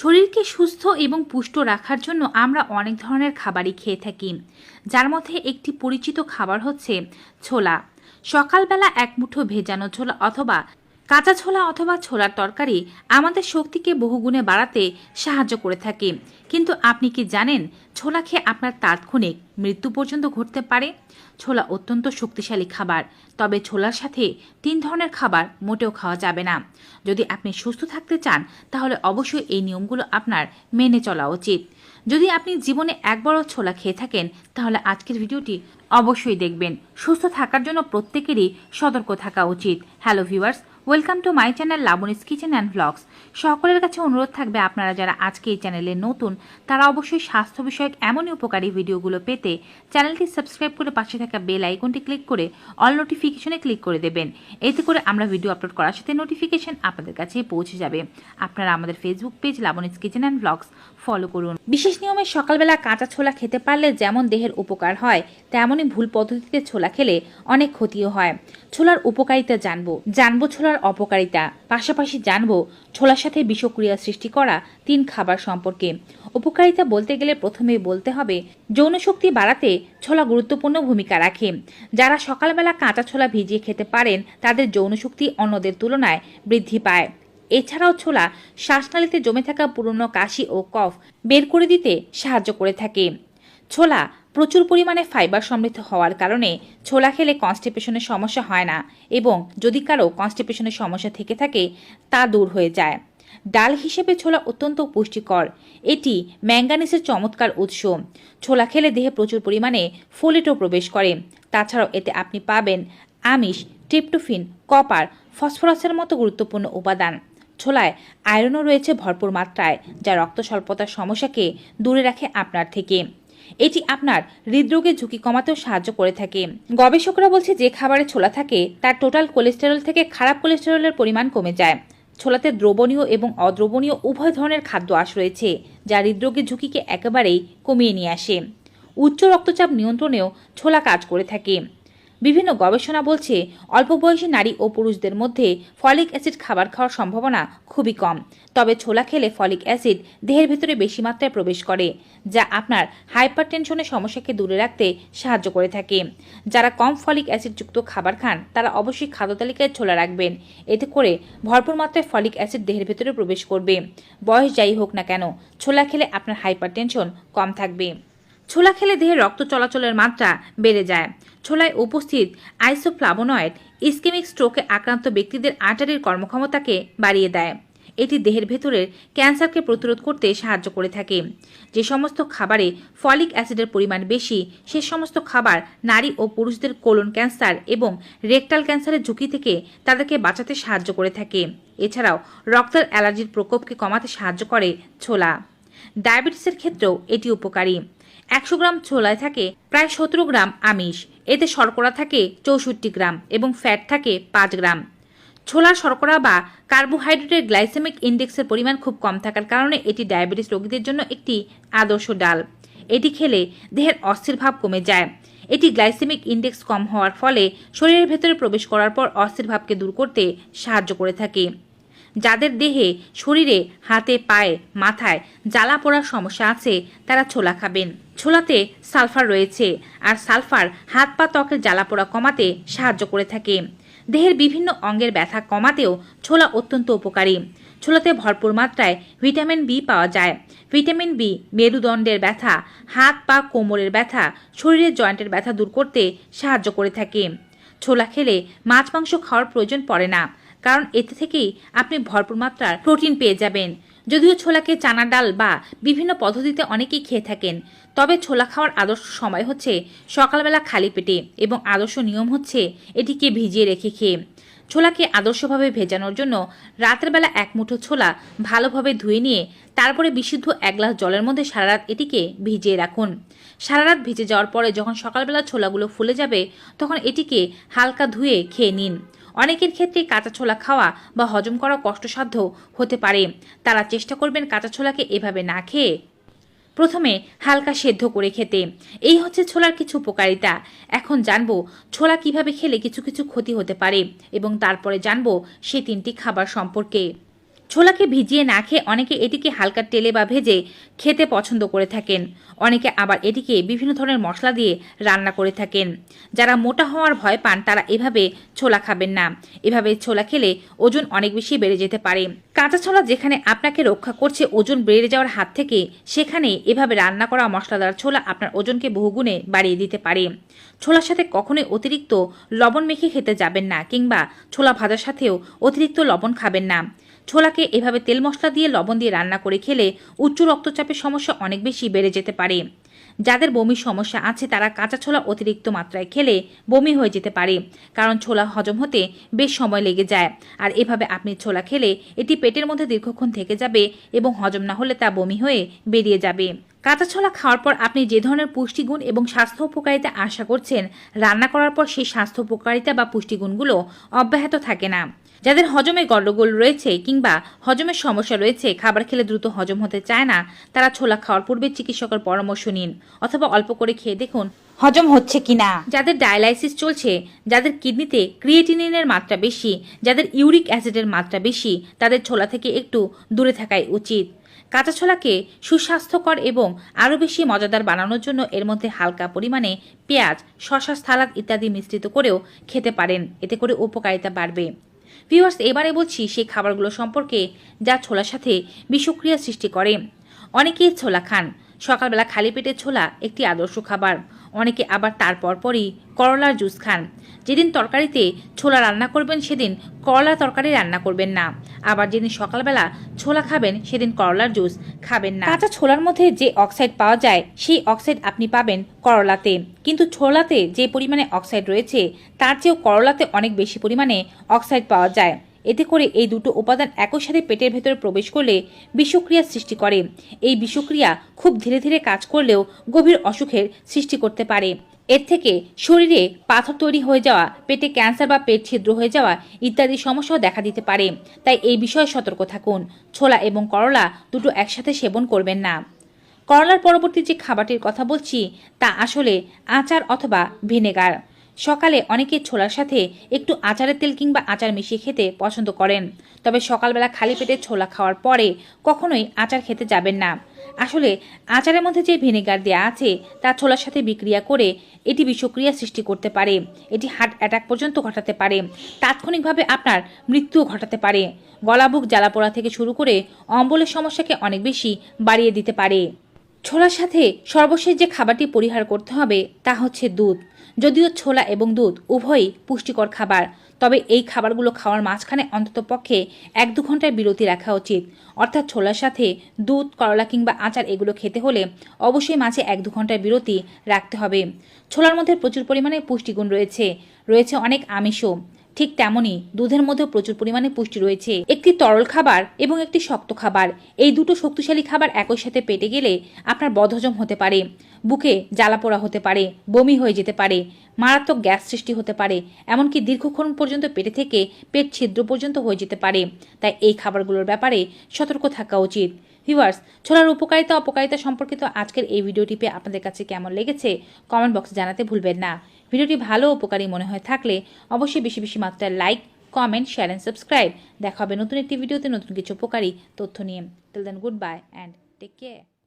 শরীরকে সুস্থ এবং পুষ্ট রাখার জন্য আমরা অনেক ধরনের খাবারই খেয়ে থাকি। যার মধ্যে একটি পরিচিত খাবার হচ্ছে ছোলা। সকালবেলা এক মুঠো ভেজানো ছোলা অথবা কাঁচা ছোলা অথবা ছোলার তরকারি আমাদের শক্তিকে বহুগুণে বাড়াতে সাহায্য করে থাকে। কিন্তু আপনি কি জানেন ছোলা খেয়ে আপনার তাৎক্ষণিক মৃত্যু পর্যন্ত ঘটতে পারে? ছোলা অত্যন্ত শক্তিশালী খাবার, তবে ছোলার সাথে তিন ধরনের খাবার মোটেও খাওয়া যাবে না। যদি আপনি সুস্থ থাকতে চান, তাহলে অবশ্যই এই নিয়মগুলো আপনার মেনে চলা উচিত। যদি আপনি জীবনে একবারও ছোলা খেয়ে থাকেন, তাহলে আজকের ভিডিওটি অবশ্যই দেখবেন। সুস্থ থাকার জন্য প্রত্যেকেরই সতর্ক থাকা উচিত। Hello viewers welcome to my channel Labani's kitchen and blogs সকলের কাছে অনুরোধ থাকবে আপনারা যারা আজকে এই চ্যানেলে নতুন, তারা অবশ্যই স্বাস্থ্য বিষয়ক এমনই উপকারী ভিডিওগুলো পেতে চ্যানেলটি সাবস্ক্রাইব করে পাশে থাকা বেল আইকনটি ক্লিক করে অল নোটিফিকেশনে ক্লিক করে দেবেন। এতে করে আমরা ভিডিও আপলোড করার সাথে নোটিফিকেশন আপনাদের কাছে পৌঁছে যাবে। আপনারা আমাদের Facebook page Labani's kitchen and blogs follow করুন। বিশেষ নিয়মে সকালবেলা কাঁচা ছোলা খেতে পারলে যেমন দেহের উপকার হয়, তেমনই ভুল পদ্ধতিতে ছোলা খেলে অনেক ক্ষতিও হয়। ছোলার উপকারিতা জানব। জানব ছোলার অপকারিতা। পাশাপাশি জানব, ছোলার সাথে বিষক্রিয়া সৃষ্টি করা তিন খাবার সম্পর্কে। উপকারিতা বলতে গেলে প্রথমেই বলতে হবে, যৌন শক্তি বাড়াতে ছোলা গুরুত্বপূর্ণ ভূমিকা রাখে। যারা সকালবেলা কাঁচা ছোলা ভিজিয়ে খেতে পারেন, তাদের যৌন শক্তি অন্যদের তুলনায় বৃদ্ধি পায়। এছাড়াও ছোলা শ্বাসনালীতে জমে থাকা পুরনো কাশি ও কফ বের করে দিতে সাহায্য করে থাকে। ছোলা প্রচুর পরিমাণে ফাইবার সমৃদ্ধ হওয়ার কারণে ছোলা খেলে কনস্টিপেশনের সমস্যা হয় না এবং যদি কারও কনস্টিপেশনের সমস্যা থেকে থাকে, তা দূর হয়ে যায়। ডাল হিসেবে ছোলা অত্যন্ত পুষ্টিকর। এটি ম্যাঙ্গানিসের চমৎকার উৎস। ছোলা খেলে দেহে প্রচুর পরিমাণে ফোলেটও প্রবেশ করে। তাছাড়াও এতে আপনি পাবেন আমিষ ট্রিপ্টোফিন কপার ফসফরাসের মতো গুরুত্বপূর্ণ উপাদান। ছোলায় আয়রনও রয়েছে ভরপুর মাত্রায়, যা রক্ত স্বল্পতার সমস্যাকে দূরে রাখে আপনার থেকে। এটি আপনার হৃদরোগের ঝুঁকি কমাতেও সাহায্য করে থাকে। গবেষকরা বলছে যে খাবারে ছোলা থাকে, তার টোটাল কোলেস্টেরল থেকে খারাপ কোলেস্টেরলের পরিমাণ কমে যায়। ছোলাতে দ্রবণীয় এবং অদ্রবণীয় উভয় ধরনের খাদ্য আশ রয়েছে, যা হৃদরোগের ঝুঁকিকে একেবারেই কমিয়ে নিয়ে আসে। উচ্চ রক্তচাপ নিয়ন্ত্রণেও ছোলা কাজ করে থাকে। বিভিন্ন গবেষণা বলছে, অল্প বয়সী নারী ও পুরুষদের মধ্যে ফলিক অ্যাসিড খাবার খাওয়ার সম্ভাবনা খুবই কম। তবে ছোলা খেলে ফলিক অ্যাসিড দেহের ভেতরে বেশি মাত্রায় প্রবেশ করে, যা আপনার হাইপার টেনশনের সমস্যাকে দূরে রাখতে সাহায্য করে থাকে। যারা কম ফলিক অ্যাসিডযুক্ত খাবার খান, তারা অবশ্যই খাদ্য তালিকায় ছোলা রাখবেন। এতে করে ভরপুর মাত্রায় ফলিক অ্যাসিড দেহের ভেতরে প্রবেশ করবে। বয়স যাই হোক না কেন, ছোলা খেলে আপনার হাইপার টেনশন কম থাকবে। ছোলা খেলে দেহে রক্ত চলাচলের মাত্রা বেড়ে যায়। ছোলায় উপস্থিত আইসোফ্লাভোনয়েড ইস্কেমিক স্ট্রোকে আক্রান্ত ব্যক্তিদের আটারির কর্মক্ষমতাকে বাড়িয়ে দেয়। এটি দেহের ভেতরের ক্যান্সারকে প্রতিরোধ করতে সাহায্য করে থাকে। যে সমস্ত খাবারে ফলিক অ্যাসিডের পরিমাণ বেশি, সে সমস্ত খাবার নারী ও পুরুষদের কোলন ক্যান্সার এবং রেকটাল ক্যান্সারের ঝুঁকি থেকে তাদেরকে বাঁচাতে সাহায্য করে থাকে। এছাড়াও রক্তের অ্যালার্জির প্রকোপকে কমাতে সাহায্য করে ছোলা। ডায়াবেটিসের ক্ষেত্রেও এটি উপকারী। একশো গ্রাম ছোলায় থাকে প্রায় সতেরো গ্রাম আমিষ। এতে শর্করা থাকে চৌষট্টি গ্রাম এবং ফ্যাট থাকে পাঁচ গ্রাম। ছোলার শর্করা বা কার্বোহাইড্রেটের গ্লাইসেমিক ইন্ডেক্সের পরিমাণ খুব কম থাকার কারণে এটি ডায়াবেটিস রোগীদের জন্য একটি আদর্শ ডাল। এটি খেলে দেহের অস্থির ভাব কমে যায়। এটি গ্লাইসেমিক ইন্ডেক্স কম হওয়ার ফলে শরীরের ভেতরে প্রবেশ করার পর অস্থির ভাবকে দূর করতে সাহায্য করে থাকে। যাদের দেহে, শরীরে, হাতে, পায়ে, মাথায় জ্বালা পোড়ার সমস্যা আছে, তারা ছোলা খাবেন। ছোলাতে সালফার রয়েছে আর সালফার হাত পা ত্বকের জ্বালা পোড়া কমাতে সাহায্য করে থাকে। দেহের বিভিন্ন অঙ্গের ব্যথা কমাতেও ছোলা অত্যন্ত উপকারী। ছোলাতে ভরপুর মাত্রায় ভিটামিন বি পাওয়া যায়। ভিটামিন বি মেরুদণ্ডের ব্যথা, হাত পা কোমরের ব্যথা, শরীরের জয়েন্টের ব্যথা দূর করতে সাহায্য করে থাকে। ছোলা খেলে মাছ মাংস খাওয়ার প্রয়োজন পড়ে না। কারণ এতে থেকেই আপনি ভরপুর মাত্রার প্রোটিন পেয়ে যাবেন। যদিও ছোলাকে চানা ডাল বা বিভিন্ন পদ্ধতিতে অনেকেই খেয়ে থাকেন, তবে ছোলা খাওয়ার আদর্শ সময় হচ্ছে সকালবেলা খালি পেটে এবং আদর্শ নিয়ম হচ্ছে এটিকে ভিজিয়ে রেখে খেয়ে। ছোলাকে আদর্শভাবে ভেজানোর জন্য রাতের বেলা এক মুঠো ছোলা ভালোভাবে ধুয়ে নিয়ে তারপরে বিশুদ্ধ এক গ্লাস জলের মধ্যে সারা রাত এটিকে ভিজিয়ে রাখুন। সারা রাত ভিজে যাওয়ার পরে যখন সকালবেলা ছোলাগুলো ফুলে যাবে, তখন এটিকে হালকা ধুয়ে খেয়ে নিন। অনেকের ক্ষেত্রে কাঁচা ছোলা খাওয়া বা হজম করা কষ্টসাধ্য হতে পারে। তারা চেষ্টা করবেন কাঁচা ছোলাকে এভাবে না খেয়ে। প্রথমে হালকা সেদ্ধ করে খেতে। এই হচ্ছে ছোলার কিছু উপকারিতা। এখন জানব ছোলা কীভাবে খেলে কিছু কিছু ক্ষতি হতে পারে এবং তারপরে জানব সে তিনটি খাবার সম্পর্কে। ছোলাকে ভিজিয়ে না খেয়ে অনেকে এটিকে হালকা তেলে বা ভেজে খেতে পছন্দ করে থাকেন। অনেকে আবার এটিকে বিভিন্ন ধরনের মশলা দিয়ে রান্না করে থাকেন। যারা মোটা হওয়ার ভয় পান, তারা এভাবে ছোলা খাবেন না। এভাবে ছোলা খেলে ওজন অনেক বেশি বেড়ে যেতে পারে। কাঁচা ছোলা যেখানে আপনাকে রক্ষা করছে ওজন বেড়ে যাওয়ার হাত থেকে, সেখানে এভাবে রান্না করা মশলাদার ছোলা আপনার ওজনকে বহুগুণে বাড়িয়ে দিতে পারে। ছোলার সাথে কখনোই অতিরিক্ত লবণ মেখে খেতে যাবেন না, কিংবা ছোলা ভাজার সাথেও অতিরিক্ত লবণ খাবেন না। ছোলাকে এভাবে তেল মশলা দিয়ে লবণ দিয়ে রান্না করে খেলে উচ্চ রক্তচাপের সমস্যা অনেক বেশি বেড়ে যেতে পারে। যাদের বমির সমস্যা আছে, তারা কাঁচা ছোলা অতিরিক্ত মাত্রায় খেলে বমি হয়ে যেতে পারে, কারণ ছোলা হজম হতে বেশ সময় লেগে যায়। আর এভাবে আপনি ছোলা খেলে এটি পেটের মধ্যে দীর্ঘক্ষণ থেকে যাবে এবং হজম না হলে তা বমি হয়ে বেরিয়ে যাবে। কাঁচা ছোলা খাওয়ার পর আপনি যে ধরনের পুষ্টিগুণ এবং স্বাস্থ্য উপকারিতা আশা করছেন, রান্না করার পর সেই স্বাস্থ্য উপকারিতা বা পুষ্টিগুণগুলো অব্যাহত থাকে না। যাদের হজমে গন্ডগোল রয়েছে কিংবা হজমের সমস্যা রয়েছে, খাবার খেলে দ্রুত হজম হতে চায় না, তারা ছোলা খাওয়ার পূর্বে চিকিৎসকের পরামর্শ নিন অথবা অল্প করে খেয়ে দেখুন হজম হচ্ছে কিনা। যাদের ডায়ালাইসিস চলছে, যাদের কিডনিতে ক্রিয়েটিনিনের মাত্রা বেশি, যাদের ইউরিক অ্যাসিডের মাত্রা বেশি, তাদের ছোলা থেকে একটু দূরে থাকাই উচিত। কাঁচা ছোলাকে সুস্বাস্থ্যকর এবং আরও বেশি মজাদার বানানোর জন্য এর মধ্যে হালকা পরিমাণে পেঁয়াজ শশা সালাদ ইত্যাদি মিশ্রিত করেও খেতে পারেন, এতে করে উপকারিতা বাড়বে। ভিউয়ার্স, এবারে বলছি সেই খাবারগুলো সম্পর্কে যা ছোলার সাথে বিষক্রিয়া সৃষ্টি করে। অনেকেই ছোলা খান। সকালবেলা খালি পেটে ছোলা একটি আদর্শ খাবার। অনেকে আবার তার পরপরই করলার জুস খান। যেদিন তরকারিতে ছোলা রান্না করবেন সেদিন করলা তরকারি রান্না করবেন না। আবার যেদিন সকালবেলা ছোলা খাবেন, সেদিন করলার জুস খাবেন না। কাঁচা ছোলার মধ্যে যে অক্সাইড পাওয়া যায়, সেই অক্সাইড আপনি পাবেন করলাতে। কিন্তু ছোলাতে যে পরিমাণে অক্সাইড রয়েছে, তার চেয়েও করলাতে অনেক বেশি পরিমাণে অক্সাইড পাওয়া যায়। এতে করে এই দুটো উপাদান একই সাথে পেটের ভেতরে প্রবেশ করলে বিষক্রিয়ার সৃষ্টি করে। এই বিষক্রিয়া খুব ধীরে ধীরে কাজ করলেও গভীর অসুখের সৃষ্টি করতে পারে। এর থেকে শরীরে পাথর তৈরি হয়ে যাওয়া, পেটে ক্যান্সার বা পেট ছিদ্র হয়ে যাওয়া ইত্যাদি সমস্যাও দেখা দিতে পারে। তাই এই বিষয়ে সতর্ক থাকুন। ছোলা এবং করলা দুটো একসাথে সেবন করবেন না। করলার পরবর্তী যে খাবারটির কথা বলছি, তা আসলে আচার অথবা ভিনেগার। সকালে অনেকে ছোলার সাথে একটু আচারের তেল কিংবা আচার মিশিয়ে খেতে পছন্দ করেন। তবে সকালবেলা খালি পেটে ছোলা খাওয়ার পরে কখনোই আচার খেতে যাবেন না। আসলে আচারের মধ্যে যে ভিনেগার দেওয়া আছে, তা ছোলার সাথে বিক্রিয়া করে এটি বিষক্রিয়া সৃষ্টি করতে পারে। এটি হার্ট অ্যাটাক পর্যন্ত ঘটাতে পারে। তাৎক্ষণিকভাবে আপনার মৃত্যুও ঘটাতে পারে। গলাবুক, জ্বালাপোড়া থেকে শুরু করে অম্বলের সমস্যাকে অনেক বেশি বাড়িয়ে দিতে পারে। ছোলার সাথে সর্বশেষ যে খাবারটি পরিহার করতে হবে তা হচ্ছে দুধ। যদিও ছোলা এবং দুধ উভয়ই পুষ্টিকর খাবার, তবে এই খাবারগুলো খাওয়ার মাঝখানে অন্তত পক্ষে এক দু ঘণ্টার বিরতি রাখা উচিত। অর্থাৎ ছোলার সাথে দুধ, করলা কিংবা আচার এগুলো খেতে হলে অবশ্যই মাঝে এক দু ঘণ্টার বিরতি রাখতে হবে। ছোলার মধ্যে প্রচুর পরিমাণে পুষ্টিগুণ রয়েছে। রয়েছে অনেক আমিষও। ঠিক তেমনই দুধের মধ্যেও প্রচুর পরিমাণে পুষ্টি রয়েছে। একটি তরল খাবার এবং একটি শক্ত খাবার। এই দুটো শক্তিশালী খাবার একই সাথে পেটে গেলে আপনার বদহজম হতে পারে, বুকে জ্বালাপোড়া হতে পারে, বমি হয়ে যেতে পারে, মারাত্মক গ্যাস সৃষ্টি হতে পারে, এমনকি দীর্ঘক্ষণ পর্যন্ত পেটে থেকে পেট ছিদ্র পর্যন্ত হয়ে যেতে পারে। তাই এই খাবারগুলোর ব্যাপারে সতর্ক থাকা উচিত। ভিউয়ার্স, ছোলার উপকারিতা, অপকারিতা সম্পর্কিত আজকের এই ভিডিওটি পেয়ে আপনাদের কাছে কেমন লেগেছে কমেন্ট বক্সে জানাতে ভুলবেন না। ভিডিওটি ভালো উপকারী মনে হয়ে থাকলে অবশ্যই বেশি বেশি মাত্রায় like comment share and subscribe দেখা হবে নতুন একটি ভিডিওতে নতুন কিছু উপকারী তথ্য নিয়ে। Till then good bye and take care